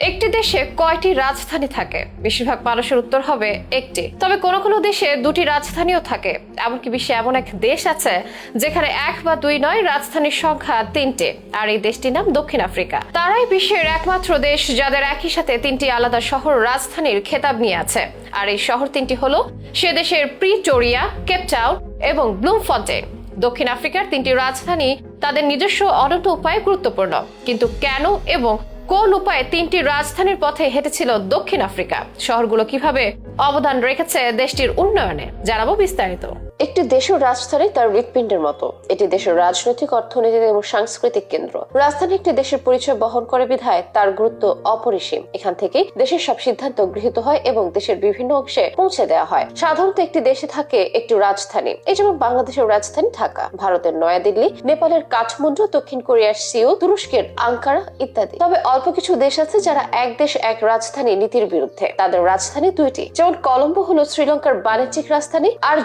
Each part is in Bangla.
একটি দেশে কয়টি রাজধানী থাকে? বেশিরভাগ মানুষের উত্তর হবে একটি। তবে কোনো কোনো দেশে দুটি রাজধানীও থাকে। এমনকি বিশ্বে এমন এক দেশ আছে যেখানে এক বা দুই নয় রাজধানীর সংখ্যা তিনটে, আর এই দেশটির নাম দক্ষিণ আফ্রিকা। তারাই বিশ্বের একমাত্র দেশ যাদের একই সাথে তিনটি আলাদা শহর রাজধানীর খেতাব নিয়ে আছে। আর এই শহর তিনটি হলো সে দেশের প্রিটোরিয়া কেপটাউন এবং ব্লুমফন্টেন। দক্ষিণ আফ্রিকার তিনটি রাজধানী তাদের নিজস্ব অনন্য উপায়ে গুরুত্বপূর্ণ। কিন্তু কেন এবং কোন উপায়ে তিনটি রাজধানীর পথে হেঁটেছিল দক্ষিণ আফ্রিকা? শহরগুলো কীভাবে অবদান রেখেছে দেশটির উন্নয়নে? জানাব বিস্তারিত। একটি দেশের রাজধানী তার হৃৎপিণ্ডের মতো। এটি দেশের রাজনৈতিক, অর্থনৈতিক এবং সাংস্কৃতিক কেন্দ্র। রাজধানী একটি দেশের পরিচয় বহন করে বিধায় তার গুরুত্ব অপরিসীম। এখান থেকেই দেশের সব সিদ্ধান্ত গৃহীত হয় এবং দেশের বিভিন্ন অংশে পৌঁছে দেওয়া হয়। সাধারণত একটি দেশে থাকে একটি রাজধানী। এই যেমন বাংলাদেশের রাজধানী ঢাকা, ভারতের নয়াদিল্লি, নেপালের কাঠমান্ডু, দক্ষিণ কোরিয়ার সিও, তুরস্কের আঙ্কারা ইত্যাদি। তবে অল্প কিছু দেশ আছে যারা এক দেশ, এক রাজধানী নীতির বিরুদ্ধে। তাদের রাজধানী দুইটি। যেমন কলম্বো হলো শ্রীলঙ্কার বাণিজ্যিক রাজধানী আর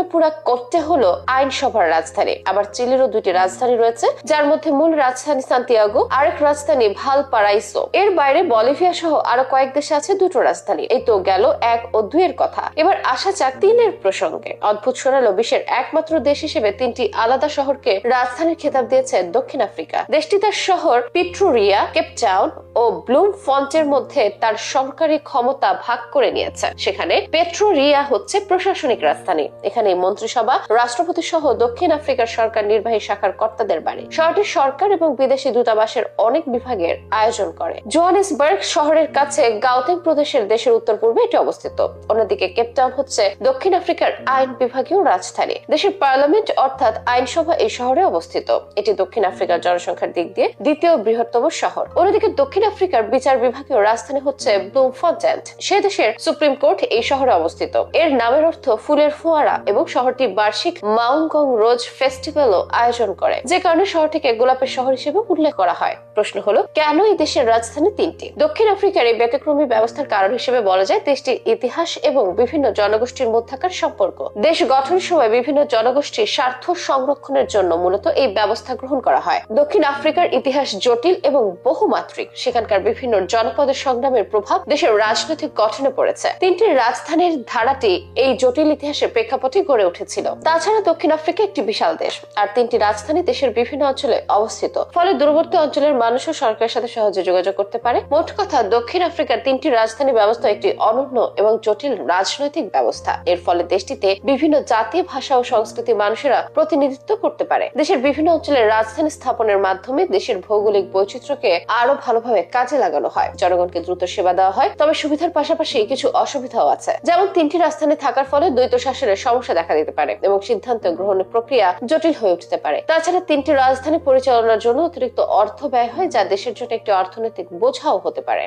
জয়বর্ধনপুরা করতে হলো আইনসভার রাজধানী। আবার চিলিরও দুইটি রাজধানী রয়েছে, যার মধ্যে মূল রাজধানী সান্তিয়াগো, আরেক রাজধানী ভালপারাইসো। এর বাইরে বলিভিয়া সহ আরও কয়েক দেশে আছে দুটো রাজধানী। এই তো গেল এক ও দুইয়ের কথা। এবার আসা যাক তিনের প্রসঙ্গে। অদ্ভুত শোনালো বিশ্বের একমাত্র দেশ হিসেবে তিনটি আলাদা শহরকে রাজধানীর খেতাব দিয়েছে দক্ষিণ আফ্রিকা। দেশটি তার শহর পিট্রোরিয়া কেপটাউন ও ব্লুম ফন্টের মধ্যে তার সরকারি ক্ষমতা ভাগ করে নিয়েছে। সেখানে পেট্রোরিয়া হচ্ছে প্রশাসনিক রাজধানী। এখানে মন্ত্রিসভা রাষ্ট্রপতি সহ দক্ষিণ আফ্রিকার সরকার নির্বাহী শাখার কর্তাদের বাড়ি। শহরটি সরকার এবং বিদেশি দূতাবাসের অনেক বিভাগের আয়োজন করে। জোহানেসবার্গ শহরের কাছে গাউতেং প্রদেশের দেশের উত্তর পূর্বে এটি অবস্থিত। অন্যদিকে কেপটাউন হচ্ছে দক্ষিণ আফ্রিকার আইন বিভাগীয় রাজধানী। দেশের পার্লামেন্ট অর্থাৎ আইনসভা এই শহরে অবস্থিত। এটি দক্ষিণ আফ্রিকার জনসংখ্যার দিক দিয়ে দ্বিতীয় বৃহত্তম শহর। অন্যদিকে দক্ষিণ আফ্রিকার বিচার বিভাগীয় রাজধানী হচ্ছে ব্লুমফন্টেন্ট সে দেশের সুপ্রিম কোর্ট এই শহরে অবস্থিত। এর নামের অর্থ ফুলের ফোয়ারা এবং শহরটি বার্ষিক মাউংগং রোজ ফেস্টিভ্যালও আয়োজন করে, যে কারণে শহরটিকে গোলাপের শহর হিসেবে উল্লেখ করা হয়। প্রশ্ন হলো, কেন এই দেশের রাজধানী তিনটি? দক্ষিণ আফ্রিকার এই ব্যতিক্রমী ব্যবস্থার কারণ হিসেবে বলা যায় দেশটির ইতিহাস এবং বিভিন্ন জনগোষ্ঠীর মধ্যে থাকার সম্পর্ক। দেশ গঠনের সময় বিভিন্ন জনগোষ্ঠীর স্বার্থ সংরক্ষণের জন্য মূলত এই ব্যবস্থা গ্রহণ করা হয়। দক্ষিণ আফ্রিকার ইতিহাস জটিল এবং বহুমাত্রিক, সেখানকার বিভিন্ন জনপদের সংগ্রামের প্রভাব দেশের রাজনৈতিক গঠনে পড়েছে। তিনটি রাজধানীর ধারাটি এই জটিল ইতিহাসের প্রেক্ষাপটে গড়ে উঠেছিল। তাছাড়া দক্ষিণ আফ্রিকা একটি বিশাল দেশ আর তিনটি রাজধানী দেশের বিভিন্ন অঞ্চলে অবস্থিত। ফলে দূরবর্তী অঞ্চলের মানুষও সরকারের সাথে সহজে যোগাযোগ করতে পারে। মোট কথা, দক্ষিণ আফ্রিকার তিনটি রাজধানী ব্যবস্থা একটি অনন্য এবং জটিল রাজনৈতিক ব্যবস্থা। এর ফলে দেশটিতে বিভিন্ন জাতি, ভাষা ও সংস্কৃতি মানুষেরা প্রতিনিধিত্ব করতে পারে। দেশের বিভিন্ন অঞ্চলের রাজধানী স্থাপনের মাধ্যমে দেশের ভৌগোলিক বৈচিত্র্যকে আরও ভালোভাবে কাজে লাগানো হয়। জনগণকে দ্রুত সেবা দেওয়া হয়, তবে সুবিধার পাশাপাশি কিছু অসুবিধাও আছে। যেমন তিনটি রাজধানী থাকার ফলে দ্বৈত শাসনের সমস্যা দেখা দিতে পারে এবং সিদ্ধান্ত গ্রহণের প্রক্রিয়া জটিল হয়ে উঠতে পারে। তাছাড়া তিনটি রাজধানী পরিচালনার জন্য অতিরিক্ত অর্থ ব্যয় হয় যা দেশের জন্য একটি অর্থনৈতিক বোঝাও হতে পারে।